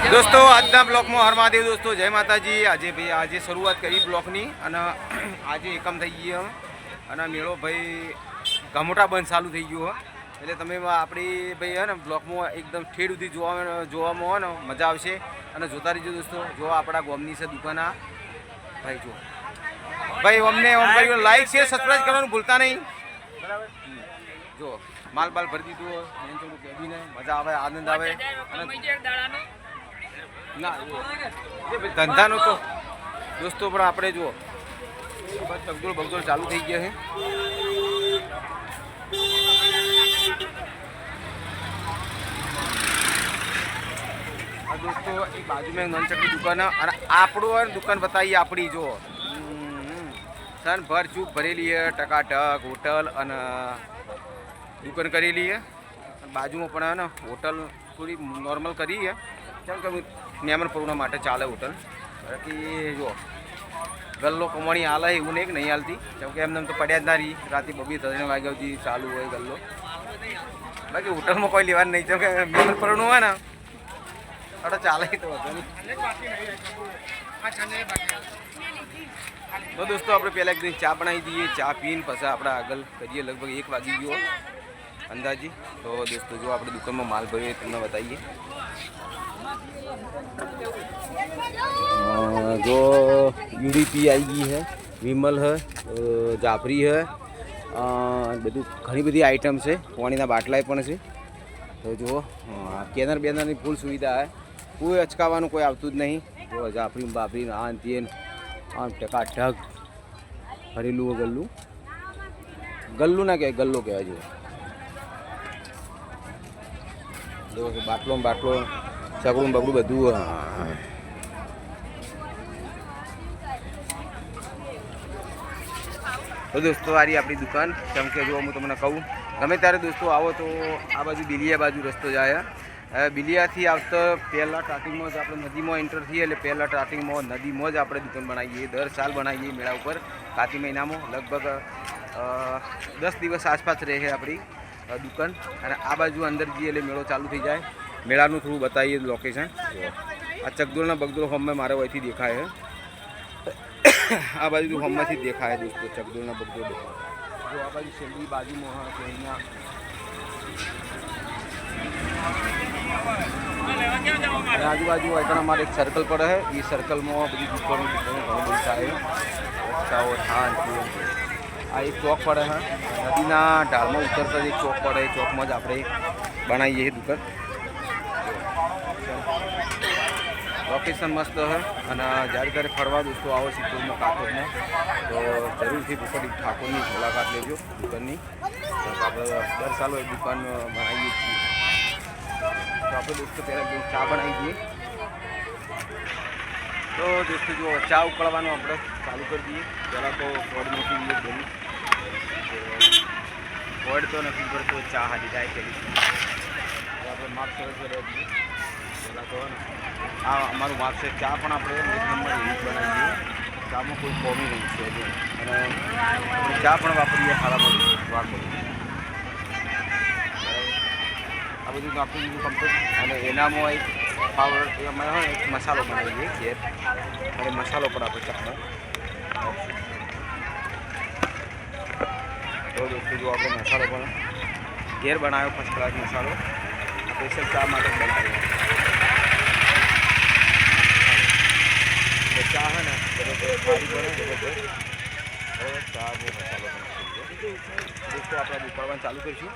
દોસ્તો આજના બ્લોકમાં હરમાદેવ દોસ્તો જય માતાજી. આજે ભાઈ આજે શરૂઆત કરી બ્લોકની અને આજે એકમ થઈ ગઈ અને મેળો ભાઈ ગમોટા બંધ ચાલુ થઈ ગયો. એટલે તમે આપણી ભાઈ હે ને બ્લોકમાં એકદમ ઠેડ સુધી જોવા જોવામાં હોય ને મજા આવશે. અને જોતા રહીજો દોસ્તો જો આપણા ગોમની છે દુકાન આ. ભાઈ જો. ભાઈ અમને ભાઈ લાઈક શેર સબસ્ક્રાઈબ કરવાનું ભૂલતા નહીં. બરાબર જો માલ બાલ ભરી દીધું મજા આવે આનંદ આવે. અને ના ધંધાનો તો દોસ્તો પણ આપણે જુઓ. બસ તગદોળ બગદોળ ચાલુ થઈ ગયા છે. દોસ્તો એક બાજુમાં એક નનચકની દુકાન અને આપણું દુકાન બતાવીએ આપણી જો હમ. સન ભર ચૂપ ભરેલી છે ટકાટક હોટલ અને દુકાન કરેલી છે બાજુમાં પણ હોટલ થોડી નોર્મલ કરી છે કેમ કે મહેમાન પરુણા માટે ચાલે હોટલ બાકી જો ગલ્લો કમાણી હાલે એવું નહીં કે નહીં હાલતી. કેમ કે એમને એમ તો પડ્યા જ ના રહી. રાતે બબી ત્રણ વાગ્યા સુધી ચાલુ હોય ગલ્લો બાકી હોટલમાં કોઈ લેવાનું નહીં. કેમ કે મહેમાન પરુણું હોય ને અરે ચાલે તો તો દોસ્તો, આપણે પહેલાં એક દિન ચા બનાવી દઈએ. ચા પીને પછી આપણે આગળ કરીએ. લગભગ એક વાગી ગયો. અંદાજી. તો દોસ્તો, જો આપણે દુકાનમાં માલ ભરીએ તમને બતાવીએ. જો યુડીપી આવી ગઈ છે વિમલ હ જાફરી હે બધું ઘણી બધી આઈટમ છે, પાણીના બાટલાય પણ છે. તો જુઓ કેનર બેનરની ફૂલ સુવિધા છે કોઈ અચકાવાનું કોઈ આવતું જ નહીં. જો જાફરી, બાફરી આ ને તે આમ ટકા ઢગ ભરેલું ગલ્લું ગલ્લું ના કહેવાય, ગલ્લો કહેવાય જો બાટલો બાટલો સગડું બગડું બધું તો દોસ્તો આરી આપણી દુકાન. કેમ કે જો હું તમને કહું, ગમે ત્યારે દોસ્તો આવો તો આ બાજુ બિલિયા બાજુ રસ્તો જાય બિલિયાથી આવતા પહેલાં સ્ટાર્ટિંગમાં જ આપણે નદીમાં એન્ટર થઈએ, એટલે પહેલાં સ્ટાર્ટિંગમાં નદીમાં જ આપણે દુકાન બનાવીએ, દર સાલ બનાવીએ મેળા ઉપર. કાતી મહિનામાં લગભગ દસ દિવસ આસપાસ રહે આપણી. દુકાન અને આ બાજુ અંદર જઈએ એટલે મેળો ચાલુ થઈ જાય. મેળાનું થોડું બતાવીએ લોકેશન આ ચકદોળના બગદોળ હોમે મારે અહીંથી દેખાય છે. આ બાજુ તો હોમમાંથી જ દેખાય દોસ્તો ચકદોળના બગદોળ દેખાય. જો આ બાજુ છેલ્લી બાજુમાં હા તો અહીંયા અને આજુબાજુ આગળ અમારે એક સર્કલ પડે છે. એ સર્કલમાં બધી દુકાનો દુકાનો ઘણું બધું થાય રસ્તાઓ, થાન તે. આ એક ચોક પડે હા નદીના ઢાળમાં ઉતરતા એક ચોક પડે. એ ચોકમાં જ આપણે બનાવીએ છીએ દુકાન. લોકેશન મસ્ત હે અને જ્યારે ત્યારે ફરવા દોસ્તો આવો સિદ્ધપુરમાં કાકોરમાં તો જરૂરથી ભૂપતિ ઠાકોરની મુલાકાત લેજો દુકાનની. આપણે દર સાલો એ દુકાન બનાવીએ છીએ. તો આપણે દોસ્તો પહેલાં ચા બનાવી દઈએ. દોસ્તો જો ચા ઉકળવાનું આપણે ચાલુ કરી દઈએ. પહેલાં તો ફોડ મૂકી દઈએ બેન ફોડ તો નથી પડતો ચા હાજી જાય પેલી આપણે માપ સરસ દઈએ પહેલાં તો આ અમારું માપ છે, ચા પણ આપણે એક નંબર એવી બનાવી દઈએ. ચામાં કોઈ કોમી નહીં છે અને ચા પણ વાપરીએ ખાડામાં વાપરીએ. આ બધું નાખી દીધું કમ્પ્લીટ અને એનામાં એક પાવડર એમાં હોય એક મસાલો બનાવીએ ઘેર અને મસાલો પણ આપણે. ચામાં તો દોસ્તો જો આપણે મસાલો પણ ઘેર બનાવ્યો, ફર્સ્ટ ક્લાસ મસાલો. સ્પેશિયલ ચા માટે બનાવ્યો ચા હે ને સારી બને ચા મસાલો દોસ્તો આપણે ઉકાળવાનું ચાલુ કરીશું?